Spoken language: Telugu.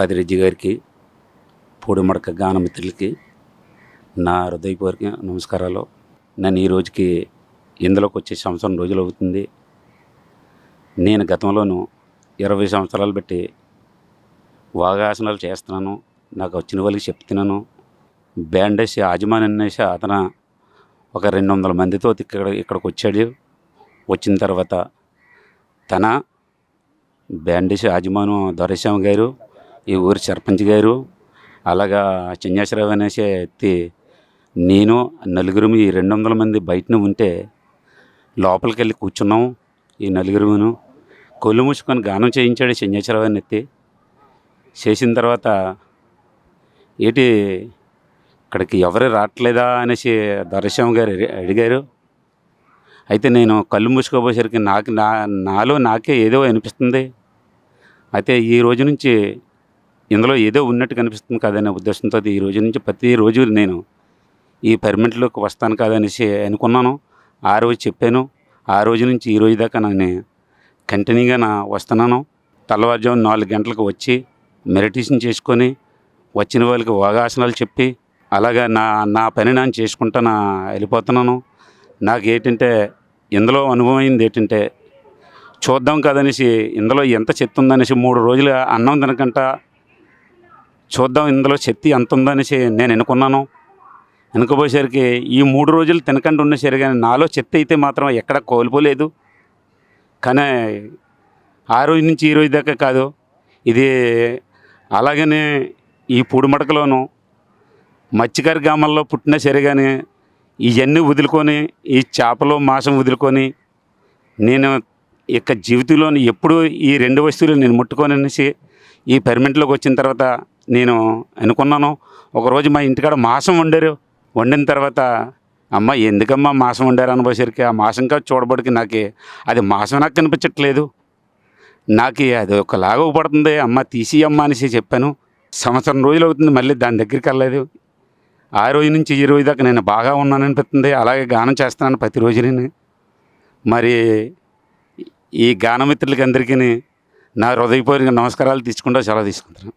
పాదిరెడ్డి గారికి పూడిమడక గానమిత్రులకి నా హృదయపూర్వక నమస్కారాలు. నన్ను ఈ రోజుకి ఇందులోకి వచ్చే సంవత్సరం రోజులు అవుతుంది. నేను గతంలోనూ ఇరవై సంవత్సరాలు బట్టి వాగాసనాలు చేస్తున్నాను. నాకు వచ్చిన వాళ్ళకి చెప్తున్నాను. బ్యాండేసి యాజమాని అనేసి అతను ఒక రెండు వందల మందితో ఇక్కడ ఇక్కడికి వచ్చాడు. వచ్చిన తర్వాత తన బ్యాండేసి యాజమాను దొరశ్యామ గారు ఈ ఊరి సర్పంచ్ గారు అలాగా చిన్నేశ్వరరావు అనేసి ఎత్తి నేను నలుగురు ఈ రెండు వందల మంది బయటనే ఉంటే లోపలికి వెళ్ళి కూర్చున్నాం. ఈ నలుగురును కొల్లు మూసుకొని గానం చేయించాడు చిన్నేశ్వరరావు అని ఎత్తి. చేసిన తర్వాత ఏటి ఇక్కడికి ఎవరు రావట్లేదా అనేసి దొరశ్యామ గారు అడిగారు. అయితే నేను కళ్ళు మూసుకోపోయేసరికి నాకు నా నాలో నాకే ఏదో అనిపిస్తుంది. అయితే ఈ రోజు నుంచి ఇందులో ఏదో ఉన్నట్టు కనిపిస్తుంది కదనే ఉద్దేశంతో ఈ రోజు నుంచి ప్రతిరోజు నేను ఈ పర్మిట్లోకి వస్తాను కాదనేసి అనుకున్నాను. ఆ రోజు చెప్పాను. ఆ రోజు నుంచి ఈ రోజు దాకా నేను కంటిన్యూగా నా వస్తున్నాను. తెల్లవారుజాము నాలుగు గంటలకు వచ్చి మెడిటేషన్ చేసుకొని వచ్చిన వాళ్ళకి యోగాసనాలు చెప్పి అలాగా నా నా పని నేను చేసుకుంటా నా వెళ్ళిపోతున్నాను. నాకు ఏంటంటే ఇందులో అనుభవం అయింది ఏంటంటే చూద్దాం కదనేసి ఇందులో ఎంత చెత్త ఉందనేసి మూడు రోజులు అన్నం తినకుండా చూద్దాం ఇందులో శక్తి ఎంత ఉందనేసి నేను అనుకున్నాను వెనుకపోయేసరికి ఈ మూడు రోజులు తినకుండా ఉన్నసరి కానీ నాలో చెత్త అయితే మాత్రం ఎక్కడ కోల్పోలేదు. కానీ ఆ రోజు నుంచి ఈ రోజు దాకా కాదు ఇది అలాగనే ఈ పూడిమడకలోను మత్స్యకారి గ్రామాల్లో పుట్టిన సరే కానీ ఇవన్నీ వదులుకొని ఈ చేపలు మాంసం వదులుకొని నేను ఇక జీవితంలో ఎప్పుడు ఈ రెండు వస్తువులు నేను ముట్టుకొని అనేసి ఈ పెర్మెంట్లోకి వచ్చిన తర్వాత నేను అనుకున్నాను. ఒకరోజు మా ఇంటికాడ మాసం వండారు. వండిన తర్వాత అమ్మ ఎందుకమ్మా మాసం వండారు అనుభవసరికి ఆ మాసం కాదు చూడబడికి నాకు అది మాసం నాకు కనిపించట్లేదు. నాకు అది ఒకలాగా పడుతుంది అమ్మ తీసి అమ్మ అనేసి చెప్పాను. సంవత్సరం రోజులు అవుతుంది మళ్ళీ దాని దగ్గరికి వెళ్ళలేదు. ఆ రోజు నుంచి ఈ రోజు దాకా నేను బాగా ఉన్నాను అనిపిస్తుంది అలాగే గానం చేస్తున్నాను ప్రతిరోజు నేను. మరి ఈ గానమిత్రులకి అందరికీ నా హృదయపూర్వక నమస్కారాలు తీసుకుంటూ సెలవు తీసుకుంటాను